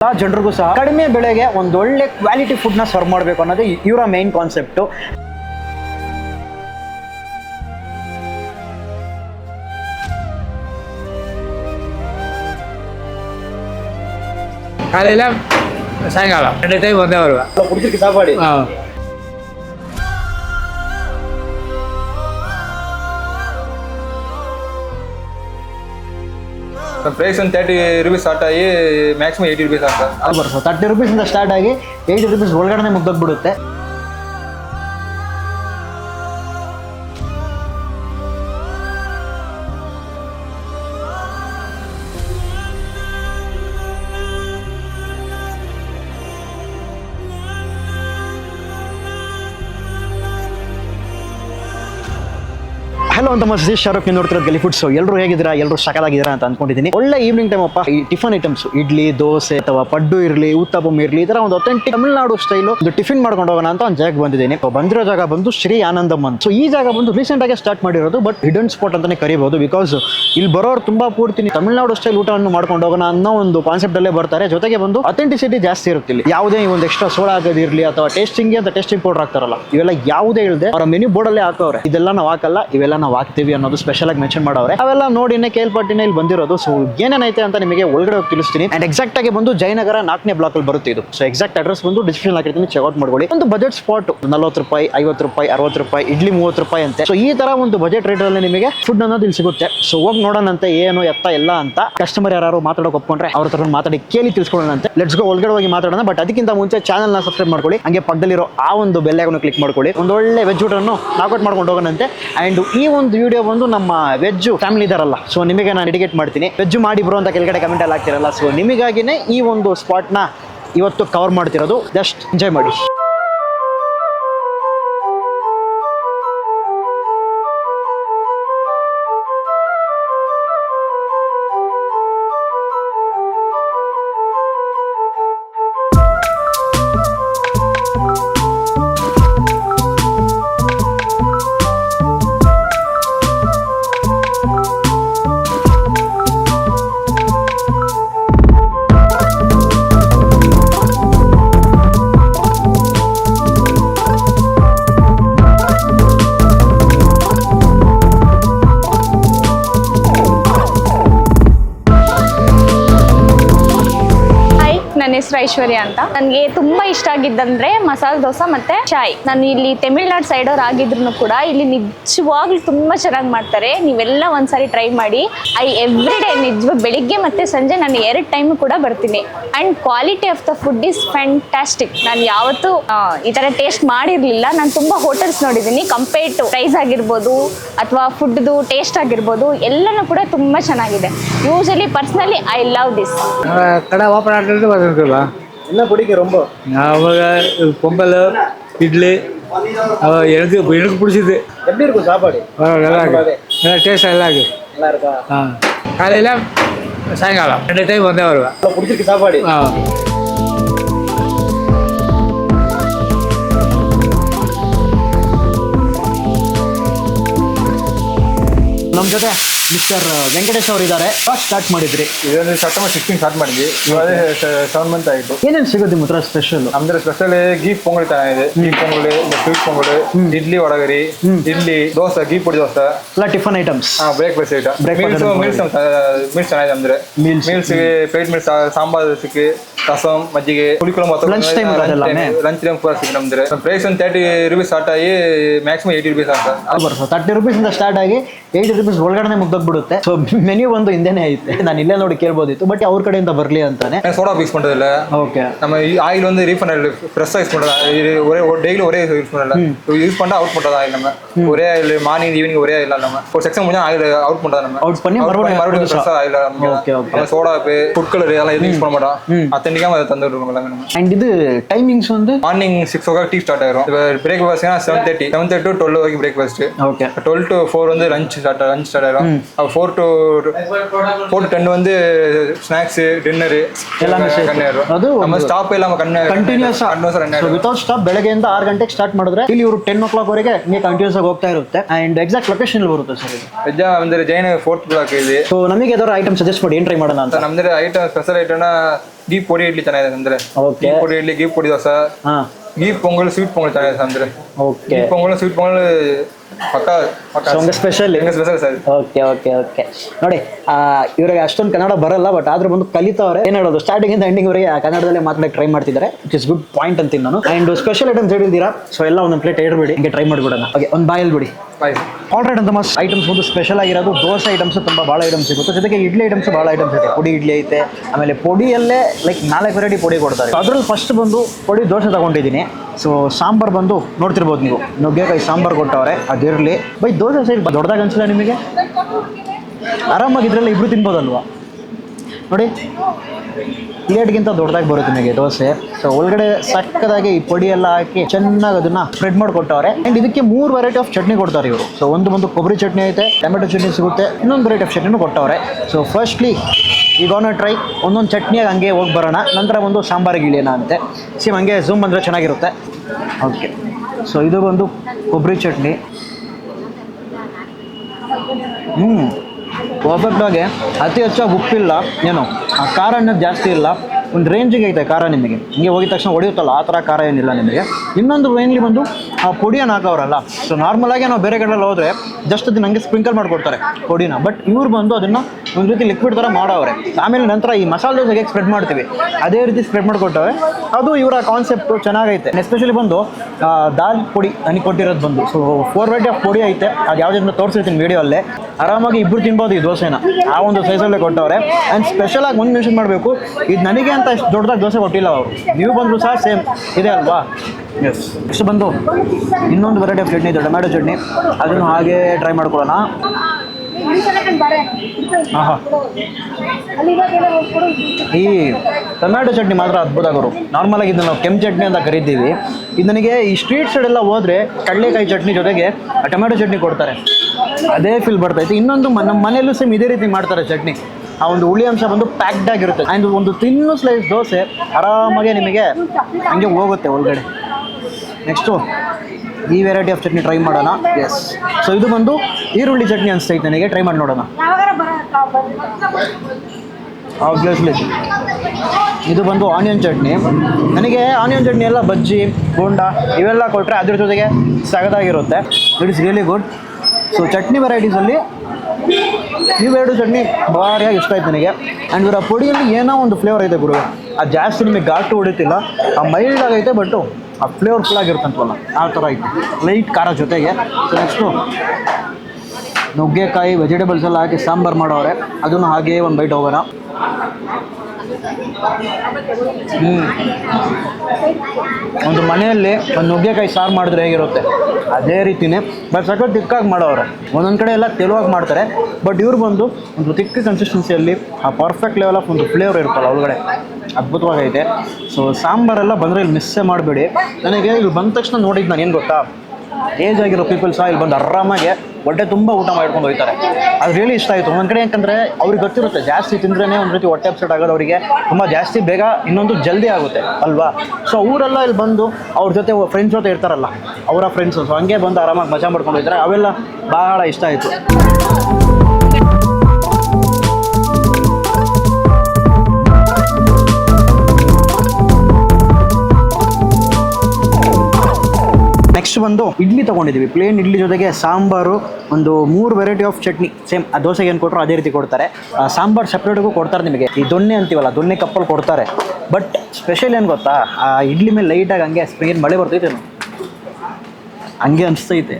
ಎಲ್ಲ ಜನರಿಗೂ ಸಹ ಕಡಿಮೆ ಬೆಲೆಗೆ ಒಂದು ಒಳ್ಳೆ ಕ್ವಾಲಿಟಿ ಫುಡ್ನ ಸರ್ವ್ ಮಾಡಬೇಕು ಅನ್ನೋದು ಇವರ ಮೈನ್ ಕಾನ್ಸೆಪ್ಟು காலையில் சாயங்காலம் ரெண்டு டைம் வந்தே வருவேன் ಹುಡುಗರಿಗೆ ಸಾಪಾಡಿ ಪ್ರೈಸ್ ಒಂದು ತರ್ಟಿ ರುಪೀಸ್ ಸ್ಟಾರ್ಟ್ ಆಗಿ ಮ್ಯಾಕ್ಸಿಮಮ್ ಏಯ್ಟಿ ರುಪೀಸ್ ಆಗ್ತದೆ. ಅದು ಬರ್ತದೆ ತರ್ಟಿ ರುಪೀಸಿಂದ ಸ್ಟಾರ್ಟ್ ಆಗಿ ಏಯ್ಟಿ ರುಪೀಸ್ ಒಳಗಡೆ ಮುಗ್ದೋಗ್ಬಿಡುತ್ತೆ. ಹಲೋ ಅಂತ ಸತೀಶ್ ಶಾರುಖ್ ನೀವು ನೋಡ್ತಿರೋದು ಗಲಿ ಫುಡ್ಸ್ ಎಲ್ಲರೂ ಹೇಗಿದ್ದೀರಾ? ಎಲ್ಲರೂ ಸಕಲಾಗಿದ್ದೀರಾ ಅಂತ ಅನ್ಕೊಂಡಿದ್ದೀನಿ. ಒಳ್ಳೆ ಈವ್ನಿಂಗ್ ಟೈಮ್ ಅಪ್ಪ. ಈ ಟಿಫನ್ ಐಟಮ್ಸ್ ಇಡ್ಲಿ, ದೋಸೆ ಅಥವಾ ಪಡ್ಡು ಇರಲಿ ಉತ್ತಪಂ ಇರಲಿ ಇದರ ಒಂದು ಅಥೆಂಟಿಕ್ ತಮಿಳುನಾಡು ಸ್ಟೈಲು ಒಂದು ಟಿಫಿನ್ ಮಾಡ್ಕೊಂಡು ಹೋಗೋಣ ಅಂತ ಒಂದು ಜಾಗ ಬಂದಿದ್ದೀನಿ. ಬಂದಿರೋ ಜಾಗ ಬಂದು ಶ್ರೀ ಆನಂದಮ್ ಅಂತ. ಸೊ ಈ ಜಾಗ ಬಂದು ರೀಸೆಂಟ್ ಆಗಿ ಸ್ಟಾರ್ಟ್ ಮಾಡಿರೋದು ಬಟ್ ಹಿಡನ್ ಸ್ಪಾಟ್ ಅಂತಾನೆ ಕರಿಬಹುದು ಬಿಕಾಸ್ ಇಲ್ಲಿ ಬರೋರು ತುಂಬಾ ಪೂರ್ತಿ ತಮಿಳುನಾಡು ಸ್ಟೈಲ್ ಊಟವನ್ನು ಮಾಡ್ಕೊಂಡು ಹೋಗೋಣ ಅನ್ನೋ ಒಂದು ಕಾನ್ಸೆಪ್ಟ್ ಅಲ್ಲೇ ಬರ್ತಾರೆ. ಜೊತೆಗೆ ಬಂದು ಅಥೆಂಟಿಸಿಟಿ ಜಾಸ್ತಿ ಇರುತ್ತಿಲ್ಲ ಯಾವುದೇ ಒಂದು ಎಕ್ಸ್ಟ್ರಾ ಸೋಳ ಆಗೋದಿರಲಿ ಅಥವಾ ಟೇಸ್ಟಿಂಗ್ ಅಂತ ಟೇಸ್ಟಿಂಗ್ ಪೌಡರ್ ಹಾಕ್ತಾರಲ್ಲ, ಇವೆಲ್ಲ ಯಾವುದೇ ಇಲ್ಲದೆ ಅವರ ಮೆನು ಬೋರ್ಡ್ ಅಲ್ಲೇ ಹಾಕೋರೆ ಇದೆಲ್ಲ ನಾವು ಹಾಕಲ್ಲ, ಇವೆಲ್ಲ ನಾವು ಹಾಕ್ತೀವಿ ಅನ್ನೋದು ಸ್ಪೆಷಲ್ ಆಗಿ ಮೆನ್ಷನ್ ಮಾಡವ್ರೆ. ಅವೆಲ್ಲ ನೋಡಿನೇ ಕೇಳ್ಪಟ್ಟಿನೇ ಇಲ್ಲಿ ಬಂದಿರೋದು. ಸೊ ಏನೇನೈತೆ ಅಂತ ನಿಮಗೆ ಒಳಗಡೆ ಹೋಗಿ ತಿಳಿಸ್ತೀನಿ. ಅಂಡ್ ಎಕ್ಸಾಕ್ಟ್ ಆಗಿ ಬಂದು ಜಯನಗರ ನಾಲ್ಕನೇ ಬ್ಲಾಕ್ ಅಲ್ಲಿ ಬರುತ್ತೆ ಇದು. ಸೊ ಎಕ್ಸಾಕ್ಟ್ ಅಡ್ರೆಸ್ ಬಂದು ಡಿಸ್ಕ್ರಿಪ್ಷನ್ ಹಾಕಿರ್ತೀನಿ. ಚೆಕ್ಔಟ್ ಮಾಡ್ಕೊಳ್ಳಿ. ಒಂದು ಬಜೆಟ್ ಸ್ಪಾಟ್ ನಲ್ವತ್ತು ರೂಪಾಯಿ, ಐವತ್ತು ರೂಪಾಯಿ, ಅರವತ್ತು ರೂಪಾಯಿ, ಇಡ್ಲಿ ಮೂವತ್ತು ರೂಪಾಯಿ ಅಂತೆ. ಸೊ ಈ ತರ ಒಂದು ಬಜೆಟ್ ರೇಟ್ ಅಲ್ಲಿ ನಿಮಗೆ ಫುಡ್ ಅನ್ನೋದು ಇಲ್ಲಿ ಸಿಗುತ್ತೆ. ಸೊ ಹೋಗಿ ನೋಡೋಣಂತೆ ಏನು, ಎತ್ತ, ಎಲ್ಲ ಅಂತ. ಕಸ್ಟಮರ್ ಯಾರು ಮಾತಾಡೋಕೆ ಒಪ್ಕೊಂಡ್ರೆ ಅವ್ರ ತರ ಮಾತಾಡಿ ಕೇಳಿ ತಿಳ್ಸ್ಕೊಳ್ಳೋಣಂತೆ ಲೆಟ್ಸ್ ಗೋ ಒಳಗಡೆ ಹೋಗಿ ಮಾತಾಡೋಣ. ಬಟ್ ಅದಕ್ಕಿಂತ ಮುಂಚೆ ಚಾನಲ್ನ ಸಬ್ಸ್ಕ್ರೈಬ್ ಮಾಡ್ಕೊಳ್ಳಿ. ಹಂಗೆ ಪಕ್ಕದಲ್ಲಿರೋ ಆ ಒಂದು ಬೆಲ್ಲೆಗನ್ನು ಕ್ಲಿಕ್ ಮಾಡ್ಕೊಳ್ಳಿ. ಒಂದೊಳ್ಳೆ ವೆಜ್ ಊಟನ್ನು ನಾಕೌಟ್ ಮಾಡ್ಕೊಂಡು ಹೋಗೋಣಂತೆ ಅಂಡ್ ಈ ಒಂದು ವಿಡಿಯೋ ಬಂದು ನಮ್ಮ ವೆಜ್ ಫ್ಯಾಮಿಲಿ ಇದಾರಲ್ಲ. ಸೊ ನಿಮಗೆ ನಾನು ಡಿಡಿಕೇಟ್ ಮಾಡ್ತೀನಿ. ವೆಜ್ ಮಾಡಿ ಬರೋ ಅಂತ ಕೆಳಗಡೆ ಕಮೆಂಟ್ ಅಲ್ಲಿ ಹಾಕ್ತಿರಲ್ಲ. ಸೊ ನಿಮಗಾಗಿನೇ ಈ ಒಂದು ಸ್ಪಾಟ್ನ ಇವತ್ತು ಕವರ್ ಮಾಡ್ತಿರೋದು. ಜಸ್ಟ್ ಎಂಜಾಯ್ ಮಾಡಿ. ಹೆಸರು ಐಶ್ವರ್ಯ ಅಂತ. ನನಗೆ ತುಂಬಾ ಇಷ್ಟ ಆಗಿದ್ದಂದ್ರೆ ಮಸಾಲೆ ದೋಸೆ ಮತ್ತೆ ಚಾಯ್. ನಾನು ಇಲ್ಲಿ ತಮಿಳ್ನಾಡು ಸೈಡ್ ಅವ್ರು ಆಗಿದ್ರು ಕೂಡ ಇಲ್ಲಿ ನಿಜವಾಗ್ಲೂ ತುಂಬಾ ಚೆನ್ನಾಗಿ ಮಾಡ್ತಾರೆ. ನೀವೆಲ್ಲ ಒಂದ್ಸಾರಿ ಟ್ರೈ ಮಾಡಿ. ಐ ಎವ್ರಿ ಡೇ ನಿಜ ಬೆಳಿಗ್ಗೆ ಮತ್ತೆ ಸಂಜೆ ನಾನು ಎರಡು ಟೈಮ್ ಕೂಡ ಬರ್ತೀನಿ. And quality of the food is fantastic ನಾನು ಯಾವತ್ತೂ ಈ ತರ ಟೇಸ್ಟ್ ಮಾಡಿರ್ಲಿಲ್ಲ. ನಾನು ತುಂಬಾ ಹೋಟೆಲ್ಸ್ ನೋಡಿದ್ದೀನಿ ಕಂಪೇರ್ ಟು ಪ್ರೈಸ್ ಆಗಿರ್ಬೋದು ಅಥವಾ ಫುಡ್ದು ಟೇಸ್ಟ್ ಆಗಿರ್ಬೋದು. ಎಲ್ಲನೂ ಕೂಡ ತುಂಬಾ ಚೆನ್ನಾಗಿದೆ. Usually personally I love this கடை ஓப்பன் ஆகிறது வந்துருக்கலாம் என்ன பிடிக்கும் ரொம்ப அவங்க பொங்கல் இட்லி அவ எனக்கு எனக்கு பிடிச்சது எப்படி இருக்கும் சாப்பாடு நல்லா இருக்கு நல்லா டேஸ்டாக நல்லா இருக்கு நல்லா இருக்கா ஆ காலையில் சாயங்காலம் ரெண்டு டைம் வந்தே வருவேன் பிடிச்சிருக்கு சாப்பாடு ஆ ನಮ್ಮ ಜೊತೆ ಮಿಸ್ಟರ್ ವೆಂಕಟೇಶ್ ಅವರು ಇದ್ದಾರೆ ಫಸ್ಟ್ ಸ್ಟಾರ್ಟ್ ಮಾಡಿದ್ರಿ. ಇದೊಂದು ಸೆಪ್ಟೆಂಬರ್ ಸಿಕ್ಸ್ಟೀನ್ ಸ್ಟಾರ್ಟ್ ಮಾಡಿದ್ವಿ. ಇವಾಗ ಸೆವೆನ್ ಮಂತ್ ಆಯಿತು. ಏನೇನು ಸಿಗುತ್ತೆ ನಿಮ್ಮ ಹತ್ರ ಸ್ಪೆಷಲ್ ನಮ್ದ್ರ ಸ್ಪೆಷಲ್ ಗೀ ಪೊಂಗಲ್ ಚೆನ್ನಾಗಿದೆ ಗೀ ಪೊಂಗಲ್ ಸ್ವೀಟ್ ಪೊಂಗಲ್ ಇಡ್ಲಿ ಒಳಗರಿ ಇಡ್ಲಿ ದೋಸೆ ಗೀ ಪುಡಿ ದೋಸೆ. ಎಲ್ಲ ಟಿಫನ್ ಐಟಮ್ಸ್ ಹಾ ಬ್ರೇಕ್ಫಾಸ್ಟ್ ಐಟಮ್ ಮೀಲ್ಸ್ ಮೀಲ್ಸ್ ಚೆನ್ನಾಗಿದೆ ಅಂದ್ರೆ meals meals plate meals sambar ಸಿಕ್ಕಿ ರಸಂ ಮಜ್ಜಿಗೆ ಪುಳಿಕುಳಂಬ Lunch time ಅದೆಲ್ಲಾನೇ? ಲಂಚ್ ಟೈಮ್ ಪೂರ ಸಿಕ್ಕಿ ನಮ್ದ್ರೆ ಪ್ರೈಸ್ ಒಂದು ತರ್ಟಿ ರುಪೀಸ್ ಸ್ಟಾರ್ಟ್ ಆಗಿ ಮ್ಯಾಕ್ಸಿಮಮ್ ಏಯ್ಟಿ ರುಪೀಸ್ ಅಂತ ಬರುತ್ತೆ ತರ್ಟಿ ರುಪೀಸಿಂದ ಸ್ಟಾರ್ಟ್ ಆಗಿ ಏಯ್ಟಿ ರುಪೀಸ್ ಒಳಗಡೆ ಮುಗ್ದೋಗ್ಬಿಡುತ್ತೆ ಸೊ ಮೆನ್ಯೂ ಒಂದು ಹಿಂದೆನೇ ಐತೆ ನಾನು ಇಲ್ಲೇ ನೋಡಿ ಕೇಳ್ಬೋದಿತ್ತು ಬಟ್ ಅವ್ರ ಕಡೆಯಿಂದ ಬರಲಿ ಅಂತಾನೆ சோடா யூஸ் பண்றது இல்ல ಓಕೆ நம்ம ஆயில் வந்து ரீஃபண்ட் ஆயில் ஃப்ரெஷ்ஷாக யூஸ் பண்ணுறதா இது ஒரே டெய்லி ஒரே யூஸ் பண்ணல யூஸ் பண்ணா அவுட் பண்ணுறதா ஆயில் நம்ம ஒரே ஆயில் மார்னிங் ஈவினிங் ஒரே ஆயில் நம்ம ஒரு செக்ஷன் முடிஞ்சா ஆயில் அவுட் பண்ணுறதா நம்ம Out பண்ணி மறுபடியும் மறுபடியும் புதுசா. ஃப்ரெஷ்ஷாக ஆயில் Okay, okay. நம்ம சோடா ஃபுட் கலர் அதெல்லாம் எதுவும் யூஸ் பண்ண மாட்டோம் நிற்காம அதை தந்துட்டு இருக்கோம் எல்லாமே அண்ட் இது டைமிங்ஸ் வந்து morning six o'clock tea start ஆயிரும் பிரேக் ஃபாஸ்ட்னா seven thirty seven thirty to twelve வரைக்கும் breakfast okay twelve to four வந்து லஞ்ச் ஸ்டார்ட் லஞ்ச் ஸ்டார்ட் ஆயிரும் four to four to ten வந்து ஸ்நாக்ஸ் டின்னரு எல்லாமே ಅದು ನಮ್ಮ ಸ್ಟಾಪ್ ಇಲ್ಲ ಕಂಟಿನ್ಯೂಸ್ ವಿತೌಟ್ ಸ್ಟಾಪ್ ಬೆಳಗ್ಗೆಯಿಂದ ಆರು ಗಂಟೆಗೆ ಸ್ಟಾರ್ಟ್ ಮಾಡಿದ್ರೆ ಇಲ್ಲಿ ಇವರು ಟೆನ್ ಓ ಕ್ಲಾಕ್ ವರೆಗೆ ಹಿಂಗೆ ಕಂಟಿನ್ಯೂಸ್ ಆಗಿ ಹೋಗ್ತಾ ಇರುತ್ತೆ ಅಂಡ್ ಎಕ್ಸಾಕ್ಟ್ ಲೊಕೇಶನ್ ಬರುತ್ತೆ ಸರ್ ನಿಜ ಅಂದ್ರೆ ಜೈನ್ ಫೋರ್ತ್ ಬ್ಲಾಕ್ ಇಲ್ಲಿ ಸೊ ನಮಗೆ ಯಾವ್ದಾದ್ರು ಐಟಮ್ ಸಜೆಸ್ಟ್ ಮಾಡಿ ಏನ್ ಟ್ರೈ ಮಾಡೋಣ ಅಂತ ನಮ್ದು ಐಟಮ್ ಸ್ಪೆಷಲ್ ಐಟಮ್ನ ಗೀ ಪೊಡಿ ಇಡ್ಲಿ ಚೆನ್ನಾಗಿದೆ ಅಂದ್ರೆ ಓಕೆ ಗೀ ಪೊಡಿ ಇಡ್ಲಿ ಗೀ ಪೊಡಿ ದೋಸೆ ಹಾ ಗೀ ಪೊಂಗಲ್ ಸ್ವೀಟ್ ಪೊಂಗಲ್ ಚೆನ್ನಾಗಿದೆ ಅಂದ್ರೆ ಓಕೆ ಗೀ ಪೊಂಗಲ್ ಸ್ವೀಟ್ ಪೊಂಗಲ್ ಪಕ್ಕ ಸ್ಪೆಷಲ್ ಹೆಂಗ special sir okay okay okay ನೋಡಿ ಆ, ಇವ್ರಿಗೆ ಅಷ್ಟೊಂದು ಕನ್ನಡ ಬರಲ್ಲ ಬಟ್ ಆದ್ರೂ ಬಂದು ಕಲಿತವ್ರೆ. ಏನ್ ಹೇಳೋದು ಸ್ಟಾರ್ಟಿಂಗ್ ಇಂದ ಎಂಡಿಂಗ್ ವರೆಗೆ ಕನ್ನಡದಲ್ಲೇ ಮಾತಾಡಕ್ಕೆ ಟ್ರೈ ಮಾಡ್ತಿದ್ದಾರೆ ಇಟ್ ಇಸ್ ಗುಡ್ ಪಾಯಿಂಟ್ ಅಂತೀನಿ ನಾನು. ಅಂಡ್ ಸ್ಪೆಷಲ್ ಐಟಮ್ಸ್ ಹೇಳಿದ್ದೀರಾ ಸೊ ಎಲ್ಲ ಒಂದೊಂದು ಪ್ಲೇಟ್ ಹೇಳ್ಬಿಡಿ ಹಿಂಗೆ ಟ್ರೈ ಮಾಡ್ಬಿಡೋಣ. ಓಕೆ ಒಂದು ಬಾಯಲ್ಲಿ ಬಿಡಿ ಬಾಯ್. ಆಲ್ರೈಟ್ ಅಂತ ಮಸ್ತ್. ಐಟಮ್ಸ್ ಒಂದು ಸ್ಪೆಷಲ್ ಆಗಿರೋದು ದೋಸೆ ಐಟಮ್ಸ್ ತುಂಬ ಭಾಳ ಐಟಮ್ಸ್ ಸಿಗುತ್ತೆ. ಜೊತೆಗೆ ಇಡ್ಲಿ ಐಟಮ್ಸ್ ಭಾಳ ಐಟಮ್ಸ್ ಇದೆ. ಪುಡಿ ಇಡ್ಲಿ ಐತೆ ಆಮೇಲೆ ಪುಡಿಯಲ್ಲೇ ಲೈಕ್ ನಾಲ್ಕು ವೆರೈಟಿ ಪುಡಿ ಕೊಡ್ತಾರೆ. ಅದ್ರಲ್ಲಿ ಫಸ್ಟ್ ಬಂದು ಪುಡಿ ದೋಸೆ ತಗೊಂಡಿದ್ದೀನಿ. ಸೊ ಸಾಂಬಾರ್ ಬಂದು ನೋಡ್ತಿರ್ಬೋದು ನೀವು. ನುಗ್ಗೆಕಾಯಿ ಸಾಂಬಾರ್ ಕೊಟ್ಟವ್ರೆ, ಅದಿರಲಿ. ಬೈ, ದೋಸೆ ಸೈಡ್ ದೊಡ್ಡದಾಗ ಅನ್ಸಿಲ್ಲ ನಿಮಗೆ? ಆರಾಮಾಗಿ ಇದ್ರಲ್ಲಿ ಇಬ್ರು ತಿನ್ಬೋದಲ್ವಾ? ನೋಡಿ. ಪ್ಲೇಟ್ಗಿಂತ ದೊಡ್ಡದಾಗಿ ಬರುತ್ತೆ ನಿಮಗೆ ದೋಸೆ. ಸೊ ಒಳಗಡೆ ಸಕ್ಕದಾಗಿ ಈ ಪೊಡಿ ಎಲ್ಲ ಹಾಕಿ ಚೆನ್ನಾಗಿ ಅದನ್ನ ಸ್ಪ್ರೆಡ್ ಮಾಡಿಕೊಟ್ಟವ್ರೆ ಅಂಡ್ ಇದಕ್ಕೆ ಮೂರು ವೆರೈಟಿ ಆಫ್ ಚಟ್ನಿ ಕೊಡ್ತಾರೆ ಇವರು. ಸೊ ಒಂದು ಒಂದು ಕೊಬ್ಬರಿ ಚಟ್ನಿ ಐತೆ, ಟೊಮೆಟೊ ಚಟ್ನಿ ಸಿಗುತ್ತೆ, ಇನ್ನೊಂದು ವೆರೈಟಿ ಆಫ್ ಚಟ್ನಿನೂ ಕೊಟ್ಟವ್ರೆ. ಸೊ ಫಸ್ಟ್ಲಿ ಈಗ ಅವನ ಟ್ರೈ ಒಂದೊಂದು ಚಟ್ನಿಯಾಗಿ ಹಂಗೆ ಹೋಗಿ ಬರೋಣ. ನಂತರ ಒಂದು ಸಾಂಬಾರಿಗೆ ಇಳಿಯೋಣ ಅಂತೆ. ಸೇಮ್ ಹಂಗೆ ಝೂಮ್ ಬಂದರೆ ಚೆನ್ನಾಗಿರುತ್ತೆ. ಓಕೆ. ಸೊ ಇದು ಬಂದು ಕೊಬ್ಬರಿ ಚಟ್ನಿ. ಹ್ಞೂ ಒಬ್ಬಟ್ಟಾಗೆ ಅತಿ ಹೆಚ್ಚಾಗಿ ಉಪ್ಪಿಲ್ಲ, ಏನು, ಆ ಖಾರ ಅನ್ನೋದು ಜಾಸ್ತಿ ಇಲ್ಲ. ಒಂದು ರೇಂಜಿಗೆ ಐತೆ ಖಾರ ನಿಮಗೆ. ಹಿಂಗೆ ಹೋಗಿದ ತಕ್ಷಣ ಹೊಡೆಯುತ್ತಲ್ಲ, ಆ ಥರ ಖಾರ ಏನಿಲ್ಲ ನಿಮಗೆ. ಇನ್ನೊಂದು ಮೇನ್ಲಿ ಬಂದು ಆ ಪುಡಿಯನ್ನು ಹಾಕೋರಲ್ಲ ಸೊ ನಾರ್ಮಲಾಗಿ ನಾವು ಬೇರೆ ಕಡೆಲ್ಲ ಹೋದ್ರೆ ಜಸ್ಟ್ ಅದನ್ನ ಹಂಗೆ ಸ್ಪ್ರಿಂಕಲ್ ಮಾಡಿಕೊಡ್ತಾರೆ ಪುಡಿನ ಬಟ್ ಇವ್ರು ಬಂದು ಅದನ್ನು ಒಂದು ರೀತಿ ಲಿಕ್ವಿಡ್ ಥರ ಮಾಡವ್ರೆ. ಆಮೇಲೆ ನಂತರ ಈ ಮಸಾಲೆ ದೋಸೆಗೆ ಸ್ಪ್ರೆಡ್ ಮಾಡ್ತೀವಿ. ಅದೇ ರೀತಿ ಸ್ಪ್ರೆಡ್ ಮಾಡಿಕೊಟ್ಟವೆ ಅದು ಇವರ ಕಾನ್ಸೆಪ್ಟು ಚೆನ್ನಾಗೈತೆ. ಎಸ್ಪೆಷಲಿ ಬಂದು ದಾಲ್ ಪುಡಿ ನನಗೆ ಕೊಟ್ಟಿರೋದು ಬಂದು. ಸೊ ಫೋರ್ ವೆರೈಟಿ ಆಫ್ ಪುಡಿ ಐತೆ. ಅದು ಯಾವುದನ್ನ ತೋರಿಸಿರ್ತೀನಿ ವೀಡಿಯೋಲ್ಲೇ. ಆರಾಮಾಗಿ ಇಬ್ಬರು ತಿನ್ಬೋದು ಈ ದೋಸೆನ. ಆ ಒಂದು ಸೈಜಲ್ಲೇ ಕೊಟ್ಟವ್ರೆ. ಆ್ಯಂಡ್ ಸ್ಪೆಷಲಾಗಿ ಒಂದು ಮೆನ್ಷನ್ ಮಾಡಬೇಕು. ಇದು ನನಗೆ ಅಂತ ಇಷ್ಟು ದೊಡ್ಡದಾಗಿ ದೋಸೆ ಕೊಟ್ಟಿಲ್ಲ ಅವರು. ನೀವು ಬಂದರೂ ಸಹ ಸೇಮ್ ಇದೆ ಅಲ್ವಾ? ಎಸ್ ಇಷ್ಟು ಬಂದು ಇನ್ನೊಂದು ವೆರೈಟಿ ಆಫ್ ಚಟ್ನಿ ಇದೆ ಟೊಮ್ಯಾಟೊ ಚಟ್ನಿ. ಅದನ್ನು ಹಾಗೆ ಟ್ರೈ ಮಾಡ್ಕೊಳ್ಳೋಣ. ಈ ಟೊಮ್ಯಾಟೊ ಚಟ್ನಿ ಮಾತ್ರ ಅದ್ಭುತ ಗುರು. ನಾರ್ಮಲ್ ಆಗಿ ಇದನ್ನ ನಾವು ಕೆಂಪು ಚಟ್ನಿ ಅಂತ ಕರಿತೀವಿ. ಇದು ನನಗೆ ಈ ಸ್ಟ್ರೀಟ್ ಸೈಡ್ ಎಲ್ಲ ಹೋದ್ರೆ ಕಡಲೆಕಾಯಿ ಚಟ್ನಿ ಜೊತೆಗೆ ಟೊಮ್ಯಾಟೊ ಚಟ್ನಿ ಕೊಡ್ತಾರೆ. ಅದೇ ಫೀಲ್ ಬರ್ತೈತೆ ಇನ್ನೊಂದು ನಮ್ಮ ಮನೆಯಲ್ಲೂ ಸೇಮ್ ಇದೇ ರೀತಿ ಮಾಡ್ತಾರೆ ಚಟ್ನಿ. ಆ ಒಂದು ಹುಳಿ ಅಂಶ ಬಂದು ಪ್ಯಾಕ್ಡ್ ಆಗಿರುತ್ತೆ. ಆ್ಯಂಡ್ ಒಂದು ತಿನ್ನು ಸ್ಲೈಸ್ ದೋಸೆ ಆರಾಮಾಗಿ ನಿಮಗೆ ಹಂಗೆ ಹೋಗುತ್ತೆ ಒಳಗಡೆ. ನೆಕ್ಸ್ಟು ಈ ವೆರೈಟಿ ಆಫ್ ಚಟ್ನಿ ಟ್ರೈ ಮಾಡೋಣ. ಎಸ್ ಸೊ ಇದು ಬಂದು ಈರುಳ್ಳಿ ಚಟ್ನಿ ಅನಿಸ್ತೈತೆ ನನಗೆ. ಟ್ರೈ ಮಾಡಿ ನೋಡೋಣ. ಆಬ್ವಿಯಸ್ಲಿ ಇದು ಬಂದು ಆನಿಯನ್ ಚಟ್ನಿ. ನನಗೆ ಆನಿಯನ್ ಚಟ್ನಿ ಎಲ್ಲ ಬಜ್ಜಿ ಬೋಂಡ ಇವೆಲ್ಲ ಕೊಟ್ಟರೆ ಅದ್ರ ಜೊತೆಗೆ ಸಗದಾಗಿರುತ್ತೆ. It is really good so chutney ವೆರೈಟೀಸಲ್ಲಿ ಇವೆರಡು ಚಟ್ನಿ ಭಾರಿಯಾಗಿ ಇಷ್ಟ ಆಯ್ತು ನನಗೆ. ಆ್ಯಂಡ್ ಇವರ ಪುಡಿಯಲ್ಲಿ ಏನೋ ಒಂದು ಫ್ಲೇವರ್ ಐತೆ ಗುರು ಅದು ಜಾಸ್ತಿ ನಿಮಗೆ ಘಾಟು ಹೊಡಿತಿಲ್ಲ. ಆ ಮೈಲ್ಡ್ ಆಗೈತೆ ಬಟ್ಟು ಆ ಫ್ಲೇವರ್ಫುಲ್ ಆಗಿರುತ್ತಂತವಲ್ಲ ಆ ಥರ ಐತೆ. ಲೈಟ್ ಖಾರ ಜೊತೆಗೆ. ನೆಕ್ಸ್ಟು ನುಗ್ಗೆಕಾಯಿ ವೆಜಿಟೇಬಲ್ಸ್ ಎಲ್ಲ ಹಾಕಿ ಸಾಂಬಾರು ಮಾಡೋರೆ ಅದನ್ನು ಹಾಗೆಯೇ ಒಂದು ಬೈಟ್ ಹೋಗೋಣ. ಹ್ಞೂ ಒಂದು ಮನೆಯಲ್ಲಿ ಒಂದು ನುಗ್ಗೆಕಾಯಿ ಸಾರು ಮಾಡಿದ್ರೆ ಹೇಗಿರುತ್ತೆ? ಅದೇ ರೀತಿನೇ, ಬಟ್ ಸಖತ್ ತಿಕ್ಕಾಗಿ ಮಾಡೋರು ಒಂದೊಂದು ಕಡೆ ಎಲ್ಲ ತೆಳುವಾಗಿ ಮಾಡ್ತಾರೆ. ಬಟ್ ಇವ್ರು ಬಂದು ಒಂದು ತಿಕ್ಕ ಕನ್ಸಿಸ್ಟೆನ್ಸಿಯಲ್ಲಿ ಆ ಪರ್ಫೆಕ್ಟ್ ಲೆವೆಲ್ ಆಫ್ ಒಂದು ಫ್ಲೇವರ್ ಇರುತ್ತಲ್ಲ ಒಳಗಡೆ. ಅದ್ಭುತವಾಗೈತೆ. ಸೊ ಸಾಂಬಾರೆಲ್ಲ ಬಂದರೆ ಇಲ್ಲಿ ಮಿಸ್ಸೇ ಮಾಡಬೇಡಿ. ನನಗೆ ಇಲ್ಲಿ ಬಂದ ತಕ್ಷಣ ನೋಡಿದ್ದು ನಾನು, ಏನು ಗೊತ್ತಾ? ಏಜ್ ಆಗಿರೋ ಪೀಪಲ್ ಸಹ ಇಲ್ಲಿ ಬಂದು ಆರಾಮಾಗಿ ಹೊಟ್ಟೆ ತುಂಬ ಊಟ ಮಾಡ್ಕೊಂಡು ಹೋಗ್ತಾರೆ. ಅದು ರಿಯಲಿ ಇಷ್ಟ ಆಯಿತು. ಒಂದು ಕಡೆ ಯಾಕಂದರೆ ಅವ್ರಿಗೆ ಗೊತ್ತಿರುತ್ತೆ, ಜಾಸ್ತಿ ತಿಂದ್ರೇ ಒಂದು ರೀತಿ ಹೊಟ್ಟೆ ಅಪ್ಸೆಟ್ ಆಗೋದು ಅವರಿಗೆ. ತುಂಬ ಜಾಸ್ತಿ ಬೇಗ ಇನ್ನೊಂದು ಜಲ್ದಿ ಆಗುತ್ತೆ, ಅಲ್ವಾ? ಸೊ ಅವರೆಲ್ಲ ಇಲ್ಲಿ ಬಂದು ಅವ್ರ ಜೊತೆ ಫ್ರೆಂಡ್ಸ್ ಜೊತೆ ಇರ್ತಾರಲ್ಲ, ಅವರ ಫ್ರೆಂಡ್ಸ್ ಸೊ ಹಂಗೆ ಬಂದು ಆರಾಮಾಗಿ ಮಜಾ ಮಾಡ್ಕೊಂಡು ಹೋಗ್ತಾರೆ. ಅವೆಲ್ಲ ಬಹಳ ಇಷ್ಟ ಆಯಿತು. ನೆಕ್ಸ್ಟ್ ಬಂದು ಇಡ್ಲಿ ತಗೊಂಡಿದ್ದೀವಿ. ಪ್ಲೇನ್ ಇಡ್ಲಿ ಜೊತೆಗೆ ಸಾಂಬಾರು, ಒಂದು ಮೂರು ವೆರೈಟಿ ಆಫ್ ಚಟ್ನಿ ಸೇಮ್ ಆ ದೋಸೆಗೆ ಏನು ಕೊಟ್ಟರು ಅದೇ ರೀತಿ ಕೊಡ್ತಾರೆ. ಸಾಂಬಾರು ಸಪ್ರೇಟಿಗೂ ಕೊಡ್ತಾರೆ ನಿಮಗೆ. ಈ ದೊಣ್ಣೆ ಅಂತೀವಲ್ಲ, ದೊಣ್ಣೆ ಕಪ್ಪಲ್ಲಿ ಕೊಡ್ತಾರೆ. ಬಟ್ ಸ್ಪೆಷಲ್ ಏನು ಗೊತ್ತಾ, ಆ ಇಡ್ಲಿ ಮೇಲೆ ಲೈಟಾಗಿ ಹಂಗೆ ಸ್ಪೇನ್ ಮಳೆ ಬರ್ತೈತೆ ಹಂಗೆ ಅನಿಸ್ತೈತೆ.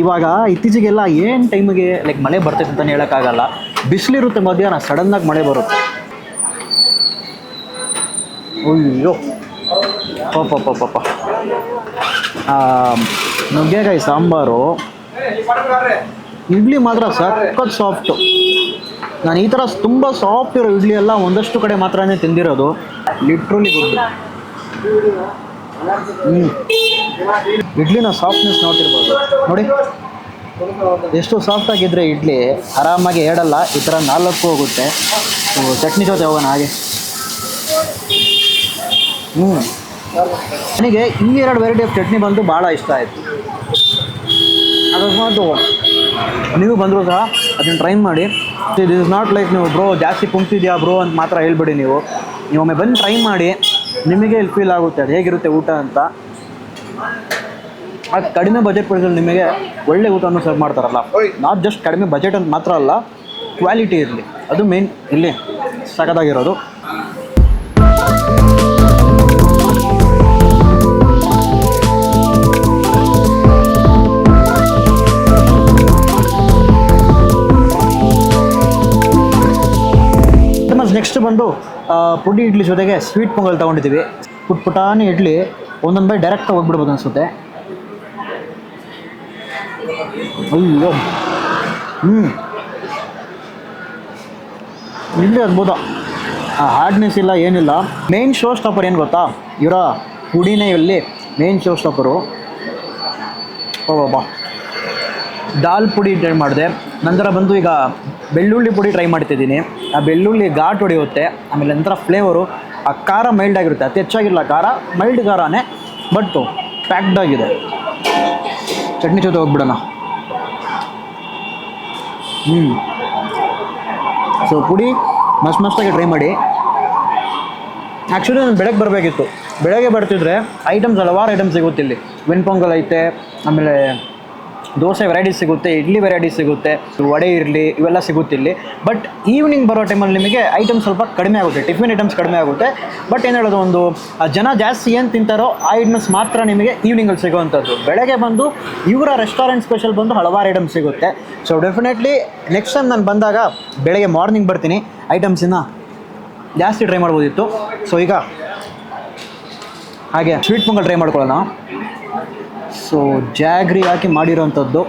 ಇವಾಗ ಇತ್ತೀಚೆಗೆಲ್ಲ ಏನು ಟೈಮಿಗೆ ಲೈಕ್ ಮಳೆ ಬರ್ತೈತೆ ಅಂತಲೇ ಹೇಳೋಕ್ಕಾಗಲ್ಲ. ಬಿಸಿಲಿರುತ್ತೆ ಮಧ್ಯಾಹ್ನ ಸಡನ್ನಾಗಿ ಮಳೆ ಬರುತ್ತೆ. ಅಯ್ಯೋ. ಪಾಪ ಪಾಪ ಪಾಪ ನುಗ್ಗೆಕಾಯಿ ಸಾಂಬಾರು. ಇಡ್ಲಿ ಮಾತ್ರ ಸಖತ್ ಸಾಫ್ಟು ನಾನು ಈ ಥರ ತುಂಬ ಸಾಫ್ಟ್ ಇರೋ ಇಡ್ಲಿ ಎಲ್ಲ ಒಂದಷ್ಟು ಕಡೆ ಮಾತ್ರನೇ ತಿಂದಿರೋದು. ಲಿಟ್ರಲಿ ಗುಡ್ ಹ್ಞೂ ಇಡ್ಲಿನ ಸಾಫ್ಟ್ನೆಸ್ ನೋಡ್ತಿರ್ಬೋದು. ನೋಡಿ. ಎಷ್ಟು ಸಾಫ್ಟ್ ಆಗಿದ್ರೆ ಇಡ್ಲಿ ಆರಾಮಾಗಿ ಹೇಳಲ್ಲ ಈ ಥರ ನಾಲ್ಕು ಹೋಗುತ್ತೆ. ಚಟ್ನಿ ಜೊತೆ ಹೋಗೋಣ ಹಾಗೆ. ಹ್ಞೂ ನನಗೆ ಈ ಎರಡು ವೆರೈಟಿ ಆಫ್ ಚಟ್ನಿ ಬಂದು ಭಾಳ ಇಷ್ಟ ಆಯಿತು. ಅಕಸ್ಮಾತ್ ನೀವು ಬಂದರೂ ಸಹ ಅದನ್ನು ಟ್ರೈ ಮಾಡಿ. ದಿಸ್ ಇಸ್ ನಾಟ್ ಲೈಕ್ ನೀವು ಬ್ರೋ ಜಾಸ್ತಿ ಕುಂತಿದ್ಯಾ ಬ್ರೋ ಅಂತ ಮಾತ್ರ ಹೇಳ್ಬಿಡಿ ನೀವು. ನೀವೊಮ್ಮೆ ಬಂದು ಟ್ರೈ ಮಾಡಿ ನಿಮಗೆ ಇಲ್ಲಿ ಫೀಲ್ ಆಗುತ್ತೆ ಅದು ಹೇಗಿರುತ್ತೆ ಊಟ ಅಂತ. ಅದು ಕಡಿಮೆ ಬಜೆಟ್ ಪ್ರೈಸಲ್ಲಿ ನಿಮಗೆ ಒಳ್ಳೆ ಊಟವನ್ನು ಸರ್ವ್ ಮಾಡ್ತಾರಲ್ಲ. ನಾಟ್ ಜಸ್ಟ್ ಕಡಿಮೆ ಬಜೆಟ್ ಅಂತ ಮಾತ್ರ ಅಲ್ಲ ಕ್ವಾಲಿಟಿ ಇರಲಿ. ಅದು ಮೇನ್ ಇಲ್ಲಿ ಸಖತ್ತಾಗಿರೋದು. ಆ, ಪುಡಿ ಇಡ್ಲಿ ಜೊತೆಗೆ ಸ್ವೀಟ್ ಪೊಂಗಲ್ ತೊಗೊಂಡಿದ್ದೀವಿ. ಪುಟ್ ಪುಟಾಣಿ ಇಡ್ಲಿ ಒಂದೊಂದು ಬೈ ಡೈರೆಕ್ಟ್ ಹೋಗ್ಬಿಡ್ಬೋದು ಅನಿಸುತ್ತೆ. ಅಯ್ಯೋ. ಹ್ಞೂ ಇಡ್ಲಿ ಅದ್ಭುತ. ಹಾರ್ಡ್ನೆಸ್ ಇಲ್ಲ ಏನಿಲ್ಲ. ಮೇನ್ ಶೋ ಸ್ಟಾಪರ್ ಏನು ಗೊತ್ತಾ? ಇವರ ಪುಡಿನೇ ಇಲ್ಲಿ ಮೇನ್ ಶೋ ಸ್ಟಾಪರು ಓ ಬಾ. ದಾಲ್ ಪುಡಿ ಟ್ರೈ ಮಾಡಿದೆ. ನಂತರ ಬಂದು ಈಗ ಬೆಳ್ಳುಳ್ಳಿ ಪುಡಿ ಟ್ರೈ ಮಾಡ್ತಿದ್ದೀನಿ. ಆ ಬೆಳ್ಳುಳ್ಳಿ ಘಾಟ್ ಹೊಡೆಯುತ್ತೆ. ಆಮೇಲೆ ನಂತರ ಫ್ಲೇವರು ಆ ಖಾರ ಮೈಲ್ಡ್ ಆಗಿರುತ್ತೆ. ಅತಿ ಹೆಚ್ಚಾಗಿಲ್ಲ ಖಾರ ಮೈಲ್ಡ್ ಖಾರನೇ ಬಟ್ಟು ಪ್ಯಾಕ್ಡ್ ಆಗಿದೆ. ಚಟ್ನಿ ಜೊತೆ ಹೋಗ್ಬಿಡೋಣ. ಹ್ಞೂ ಸೊ ಪುಡಿ ಮಸ್ತ್ ಮಸ್ತಾಗಿ ಟ್ರೈ ಮಾಡಿ. ಆ್ಯಕ್ಚುಲಿ ನಾನು ಬೆಳಗ್ಗೆ ಬರಬೇಕಿತ್ತು. ಬೆಳಗ್ಗೆ ಬರ್ತಿದ್ರೆ ಐಟಮ್ಸ್ ಹಲವಾರು ಐಟಮ್ಸ್ ಸಿಗುತ್ತೆ ಇಲ್ಲಿ. ಪೊಂಗಲ್ ಐತೆ, ಆಮೇಲೆ ದೋಸೆ ವೆರೈಟಿ ಸಿಗುತ್ತೆ, ಇಡ್ಲಿ ವೆರೈಟಿ ಸಿಗುತ್ತೆ, ವಡೆ ಇರಲಿ, ಇವೆಲ್ಲ ಸಿಗುತ್ತೆ ಇಲ್ಲಿ. ಬಟ್ ಈವ್ನಿಂಗ್ ಬರೋ ಟೈಮಲ್ಲಿ ನಿಮಗೆ ಐಟಮ್ಸ್ ಸ್ವಲ್ಪ ಕಡಿಮೆ ಆಗುತ್ತೆ ಟಿಫಿನ್ ಐಟಮ್ಸ್ ಕಡಿಮೆ ಆಗುತ್ತೆ. ಬಟ್ ಏನು ಹೇಳೋದು ಒಂದು ಜನ ಜಾಸ್ತಿ ಏನು ತಿಂತಾರೋ ಆ ಐಟಮ್ಸ್ ಮಾತ್ರ ನಿಮಗೆ ಈವ್ನಿಂಗಲ್ಲಿ ಸಿಗೋವಂಥದ್ದು. ಬೆಳಗ್ಗೆ ಬಂದು ಇವರ ರೆಸ್ಟೋರೆಂಟ್ ಸ್ಪೆಷಲ್ ಬಂದು ಹಲವಾರು ಐಟಮ್ಸ್ ಸಿಗುತ್ತೆ. ಸೊ ಡೆಫಿನೆಟ್ಲಿ ನೆಕ್ಸ್ಟ್ ಟೈಮ್ ನಾನು ಬಂದಾಗ ಬೆಳಗ್ಗೆ ಮಾರ್ನಿಂಗ್ ಬರ್ತೀನಿ. ಐಟಮ್ಸಿನ ಜಾಸ್ತಿ ಟ್ರೈ ಮಾಡ್ಬೋದಿತ್ತು. ಸೊ ಈಗ ಹಾಗೆ ಸ್ವೀಟ್ ಪೊಂಗಲ್ ಟ್ರೈ ಮಾಡ್ಕೊಳ್ಳೋಣ. ಸೊ ಜಾಗ್ರಿ ಹಾಕಿ ಮಾಡಿರೋವಂಥದ್ದು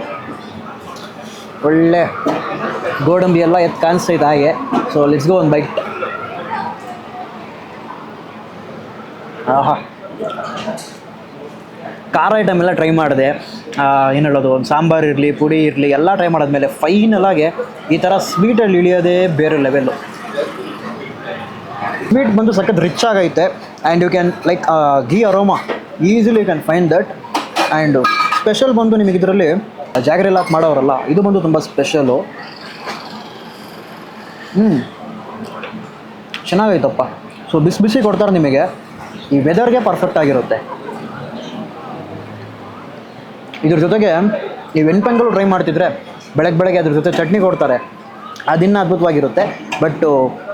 ಒಳ್ಳೆ ಗೋಡಂಬಿ ಎಲ್ಲ ಎತ್ತು ಕಾಣಿಸ್ತೈತೆ ಹಾಗೆ. ಸೊ ಲೆಟ್ಸ್ ಗೋ ಒಂದು ಬೈಕ್ ಆಹಾ. ಖಾರ ಐಟಮ್ ಎಲ್ಲ ಟ್ರೈ ಮಾಡಿದೆ. ಏನು ಹೇಳೋದು, ಒಂದು ಸಾಂಬಾರು ಇರಲಿ, ಪುಡಿ ಇರಲಿ, ಎಲ್ಲ ಟ್ರೈ ಮಾಡಿದ್ಮೇಲೆ ಫೈನಲ್ ಆಗಿ ಈ ಥರ ಸ್ವೀಟಲ್ಲಿ ಇಳಿಯೋದೇ ಬೇರೆ ಲೆವೆಲ್ಲು ಸ್ವೀಟ್ ಬಂದು ಸಖತ್ ರಿಚ್ ಆಗೈತೆ. And you can like ghee aroma easily you can find that and special ಬಂದು ನಿಮಗೆ ಇದರಲ್ಲಿ ಜಾಗರಿ ಲಾಕ್ ಮಾಡೋರಲ್ಲ, ಇದು ಬಂದು ತುಂಬ ಸ್ಪೆಷಲು ಹ್ಞೂ ಚೆನ್ನಾಗೈತಪ್ಪ. ಸೊ ಬಿಸಿ ಬಿಸಿ ಕೊಡ್ತಾರೆ ನಿಮಗೆ. ಈ ವೆದರ್ಗೆ ಪರ್ಫೆಕ್ಟ್ ಆಗಿರುತ್ತೆ. ಇದ್ರ ಜೊತೆಗೆ ಈ ಬೆಂಗಳೂರು ಟ್ರೈ ಮಾಡ್ತಿದ್ರೆ ಬೆಳಗ್ಗೆ ಬೆಳಗ್ಗೆ ಅದ್ರ ಜೊತೆ ಚಟ್ನಿ ಕೊಡ್ತಾರೆ. ಅದಿನ್ನೂ ಅದ್ಭುತವಾಗಿರುತ್ತೆ. ಬಟ್ಟು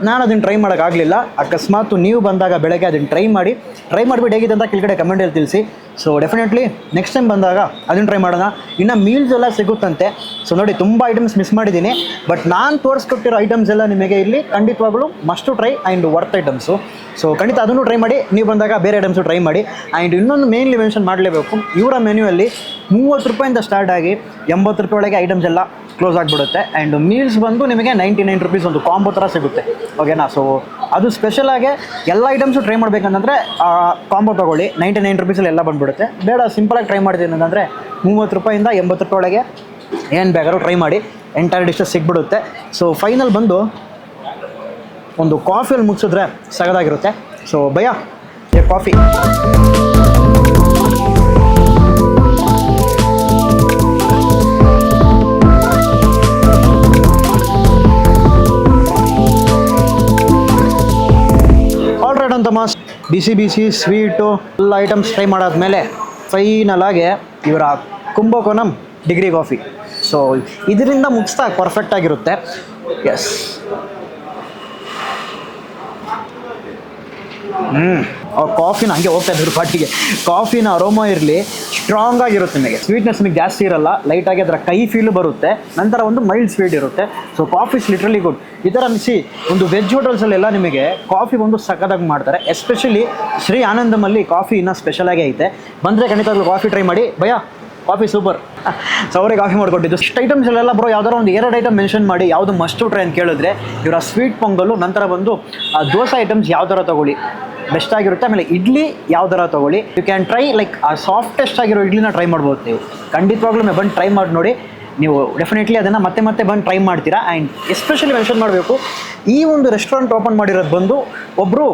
ನಾನು ಅದನ್ನು ಟ್ರೈ ಮಾಡೋಕ್ಕಾಗಲಿಲ್ಲ ಅಕಸ್ಮಾತ್ ನೀವು ಬಂದಾಗ ಬೆಳಗ್ಗೆ ಅದನ್ನು ಟ್ರೈ ಮಾಡಿ ಟ್ರೈ ಮಾಡಿಬಿಟ್ಟು ಹೇಗಿದೆ ಅಂತ ಕೆಳಗಡೆ ಕಮೆಂಟಲ್ಲಿ ತಿಳಿಸಿ. ಸೊ ಡೆಫಿನೆಟ್ಲಿ ನೆಕ್ಸ್ಟ್ ಟೈಮ್ ಬಂದಾಗ ಅದನ್ನು ಟ್ರೈ ಮಾಡೋಣ. ಇನ್ನು ಮೀಲ್ಸ್ ಎಲ್ಲ ಸಿಗುತ್ತಂತೆ. ಸೊ ನೋಡಿ, ತುಂಬ ಐಟಮ್ಸ್ ಮಿಸ್ ಮಾಡಿದ್ದೀನಿ. ಬಟ್ ನಾನು ತೋರಿಸ್ಕೊಟ್ಟಿರೋ ಐಟಮ್ಸ್ ಎಲ್ಲ ನಿಮಗೆ ಇಲ್ಲಿ ಖಂಡಿತವಾಗ್ಲೂ must try and worth items so ಖಂಡಿತ ಅದನ್ನು ಟ್ರೈ ಮಾಡಿ. ನೀವು ಬಂದಾಗ ಬೇರೆ ಐಟಮ್ಸು ಟ್ರೈ ಮಾಡಿ. ಆ್ಯಂಡ್ ಇನ್ನೊಂದು ಮೇನ್ಲಿ ಮೆನ್ಷನ್ ಮಾಡಲೇಬೇಕು. ಇವರ ಮೆನ್ಯೂಯಲ್ಲಿ ಮೂವತ್ತು ರೂಪಾಯಿಂದ ಸ್ಟಾರ್ಟ್ ಆಗಿ ಎಂಬತ್ತು ರೂಪಾಯಿ ಒಳಗೆ ಐಟಮ್ಸ್ ಎಲ್ಲ ಕ್ಲೋಸ್ ಆಗಿಬಿಡುತ್ತೆ. ಆ್ಯಂಡ್ ಮೀಲ್ಸ್ ಬಂದು ನಿಮಗೆ ನೈಂಟಿ ನೈನ್ ರುಪೀಸ್ ಒಂದು ಕಾಂಬೋ ಥರ ಸಿಗುತ್ತೆ. ಓಕೆನಾ ಸೊ ಅದು ಸ್ಪೆಷಲಾಗಿ ಎಲ್ಲ ಐಟಮ್ಸು ಟ್ರೈ ಮಾಡಬೇಕಂತಂದರೆ ಕಾಂಬೋ ತೊಗೊಳ್ಳಿ. ನೈಂಟಿ ನೈನ್ ರುಪೀಸಲ್ಲಿ ಎಲ್ಲ ಬಂದುಬಿಡುತ್ತೆ. ಬೇಡ ಸಿಂಪಲಾಗಿ ಟ್ರೈ ಮಾಡ್ತೀನಿ ಅಂತಂದರೆ, ಮೂವತ್ತು ರೂಪಾಯಿಂದ ಎಂಬತ್ತು ರೂಪಾಯಿ ಒಳಗೆ ಏನು ಬೇಕಾದ್ರೂ ಟ್ರೈ ಮಾಡಿ. ಎಂಟೈರ್ ಡಿಶಸ್ ಸಿಗ್ಬಿಡುತ್ತೆ. ಸೊ ಫೈನಲ್ ಬಂದು ಒಂದು ಕಾಫಿಯಲ್ಲಿ ಮುಗಿಸಿದ್ರೆ ಸಗದಾಗಿರುತ್ತೆ. ಸೊ ಭಯ ಕಾಫಿ ಆಲ್ ತಮ್ಮ ಬಿಸಿ ಬಿಸಿ ಸ್ವೀಟು ಎಲ್ಲ ಐಟಮ್ಸ್ ಟ್ರೈ ಮಾಡಾದ್ಮೇಲೆ ಫೈನಲ್ ಆಗಿ ಇವರ ಕುಂಭಕೋನಂ ಡಿಗ್ರಿ ಕಾಫಿ ಸೊ ಇದರಿಂದ ಮುಗಿಸ್ತಾ ಪರ್ಫೆಕ್ಟ್ ಆಗಿರುತ್ತೆ. ಎಸ್ ಹ್ಞೂ ಆ ಕಾಫಿನ ಹಂಗೆ ಹೋಗ್ತಾ ಇದ್ರು ಪಾಟಿಗೆ ಕಾಫಿನ ಅರೋಮಾ ಇರಲಿ ಸ್ಟ್ರಾಂಗ್ ಆಗಿರುತ್ತೆ ನಿಮಗೆ. ಸ್ವೀಟ್ನೆಸ್ ನಿಮಗೆ ಜಾಸ್ತಿ ಇರಲ್ಲ ಲೈಟಾಗಿ ಅದರ ಕೈ ಫೀಲ್ ಬರುತ್ತೆ. ನಂತರ ಒಂದು ಮೈಲ್ಡ್ ಸ್ವೀಟ್ ಇರುತ್ತೆ. So coffee is literally good ಈ ಥರ ಅನಿಸಿ, ಒಂದು ವೆಜ್ ಹೋಟೆಲ್ಸಲ್ಲೆಲ್ಲ ನಿಮಗೆ ಕಾಫಿ ಒಂದು ಸಖತ್ತಾಗಿ ಮಾಡ್ತಾರೆ. ಎಸ್ಪೆಷಲಿ ಶ್ರೀ ಆನಂದಮಲ್ಲಿ ಕಾಫಿ ಇನ್ನೂ ಸ್ಪೆಷಲಾಗಿ ಐತೆ. ಬಂದರೆ ಖಂಡಿತವಾಗ್ಲೂ ಕಾಫಿ ಟ್ರೈ ಮಾಡಿ. ಭಯ? Coffee super. ಸೊ ಕಾಫಿ ಮಾಡಿಕೊಟ್ಟಿದ್ದು. ಇಷ್ಟು ಐಟಮ್ಸ್ ಎಲ್ಲ ಬರೋ ಯಾವ್ದಾರ ಒಂದು ಎರಡು ಐಟಮ್ ಮೆನ್ಷನ್ ಮಾಡಿ, ಯಾವುದು ಮಸ್ಟು ಟ್ರೈ ಅಂತ ಕೇಳಿದ್ರೆ ಇವರ ಸ್ವೀಟ್ ಪೊಂಗಲು ನಂತರ ಬಂದು, ಆ, ದೋಸೆ ಐಟಮ್ಸ್ ಯಾವ ಥರ ತೊಗೊಳ್ಳಿ. ಬೆಸ್ಟ್ ಆಗಿರುತ್ತೆ. ಆಮೇಲೆ ಇಡ್ಲಿ ಯಾವ ಥರ ತೊಗೊಳ್ಳಿ. You can try like a softest ಆಗಿರೋ ಇಡ್ಲಿನ ಟ್ರೈ ಮಾಡ್ಬೋದು ನೀವು. ಖಂಡಿತವಾಗ್ಲೂ ಬಂದು ಟ್ರೈ ಮಾಡಿ ನೋಡಿ. ನೀವು ಡೆಫಿನೆಟ್ಲಿ ಅದನ್ನು ಮತ್ತೆ ಮತ್ತೆ ಬಂದು ಟ್ರೈ ಮಾಡ್ತೀರಾ. ಆ್ಯಂಡ್ ಎಸ್ಪೆಷಲಿ ಮೆನ್ಷನ್ ಮಾಡಬೇಕು, ಈ ಒಂದು ರೆಸ್ಟೋರೆಂಟ್ ಓಪನ್ ಮಾಡಿರೋದು ಬಂದು ಒಬ್ಬರು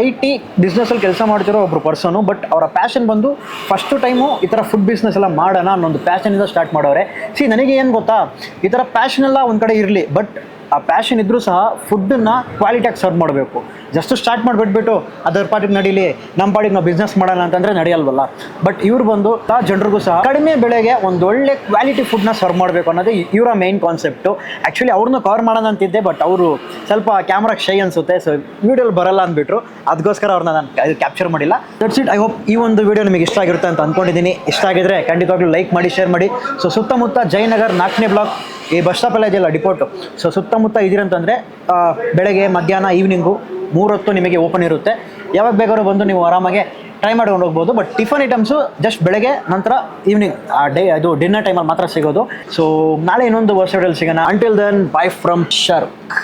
ಐ ಟಿ ಬಿಸ್ನೆಸ್ಸಲ್ಲಿ ಕೆಲಸ ಮಾಡ್ತಿರೋ ಒಬ್ಬರು ಪರ್ಸನು ಬಟ್ ಅವರ ಪ್ಯಾಷನ್ ಬಂದು ಫಸ್ಟು ಟೈಮು ಈ ಥರ ಫುಡ್ ಬಿಸ್ನೆಸ್ ಎಲ್ಲ ಮಾಡೋಣ ಅನ್ನೊಂದು ಪ್ಯಾಷನಿಂದ ಸ್ಟಾರ್ಟ್ ಮಾಡೋರೆ. ಸಿ ನನಗೆ ಏನು ಗೊತ್ತಾ, ಈ ಥರ ಪ್ಯಾಷನ್ ಎಲ್ಲ ಒಂದು ಕಡೆ ಇರಲಿ ಬಟ್ ಆ ಪ್ಯಾಷನ್ ಇದ್ದರೂ ಸಹ ಫುಡ್ಡನ್ನು ಕ್ವಾಲಿಟಿಯಾಗಿ ಸರ್ವ್ ಮಾಡಬೇಕು. ಜಸ್ಟ್ ಸ್ಟಾರ್ಟ್ ಮಾಡಿಬಿಟ್ಬಿಟ್ಟು ಅದರ ಪಾಟಿಗೆ ನಡೀಲಿ ನಮ್ಮ ಪಾಡಿಗೆ ನಾವು ಬಿಸ್ನೆಸ್ ಮಾಡೋಣ ಅಂತಂದರೆ ನಡೆಯಲ್ವಲ್ಲ. ಬಟ್ ಇವ್ರು ಬಂದು, ಆ ಜನರಿಗೂ ಸಹ ಕಡಿಮೆ ಬೆಲೆಗೆ ಒಂದು ಒಳ್ಳೆ ಕ್ವಾಲಿಟಿ ಫುಡ್ನ ಸರ್ವ್ ಮಾಡಬೇಕು ಅನ್ನೋದು ಇವರ ಮೈನ್ ಕಾನ್ಸೆಪ್ಟು ಆ್ಯಕ್ಚುಲಿ ಅವ್ರನ್ನ ಕವರ್ ಮಾಡೋಣ ಅಂತಿದ್ದೆ ಬಟ್ ಅವರು ಸ್ವಲ್ಪ ಕ್ಯಾಮ್ರಾಗೆ ಶೈ ಅನಿಸುತ್ತೆ ಸೊ ವೀಡಿಯೋಲಿ ಬರಲ್ಲ ಅಂದ್ಬಿಟ್ರು. ಅದಕ್ಕೋಸ್ಕರ ಅವ್ರನ್ನ ನಾನು ಕ್ಯಾಪ್ಚರ್ ಮಾಡಿಲ್ಲ. ದಟ್ಸ್ ಇಟ್ ಐ ಹೋಪ್ ಈ ಒಂದು ವಿಡಿಯೋ ನಿಮಗೆ ಇಷ್ಟ ಆಗಿರುತ್ತೆ ಅಂತ ಅಂದ್ಕೊಂಡಿದ್ದೀನಿ ಇಷ್ಟ ಆಗಿದ್ರೆ ಖಂಡಿತವಾಗ್ಲೂ ಲೈಕ್ ಮಾಡಿ ಶೇರ್ ಮಾಡಿ. ಸೊ ಸುತ್ತಮುತ್ತ ಜಯನಗರ್ ನಾಲ್ಕನೇ ಬ್ಲಾಕ್ ಈ ಬಸ್ ಸ್ಟಾಪ್ ಎಲ್ಲ ಇದೆಯಲ್ಲ ಡಿಪೋಟು ಸೊ ಸುತ್ತಮುತ್ತ ಇದ್ದೀರಂತಂದರೆ ಬೆಳಗ್ಗೆ, ಮಧ್ಯಾಹ್ನ ಈವ್ನಿಂಗು ಮೂರೊತ್ತು ನಿಮಗೆ ಓಪನ್ ಇರುತ್ತೆ. ಯಾವಾಗ ಬೇಕಾದ್ರೂ ಬಂದು ನೀವು ಆರಾಮಾಗಿ ಟ್ರೈ ಮಾಡ್ಕೊಂಡು ಹೋಗ್ಬೋದು. ಬಟ್ ಟಿಫನ್ ಐಟಮ್ಸು ಜಸ್ಟ್ ಬೆಳಗ್ಗೆ, ನಂತರ ಈವ್ನಿಂಗ್ ಆ ಡೇ ಅದು ಡಿನ್ನರ್ ಟೈಮಲ್ಲಿ ಮಾತ್ರ ಸಿಗೋದು. ಸೊ ನಾಳೆ ಇನ್ನೊಂದು ವರ್ಷಗಳಲ್ಲಿ ಸಿಗೋಣ. Until then bye from ಶರ್ಕ್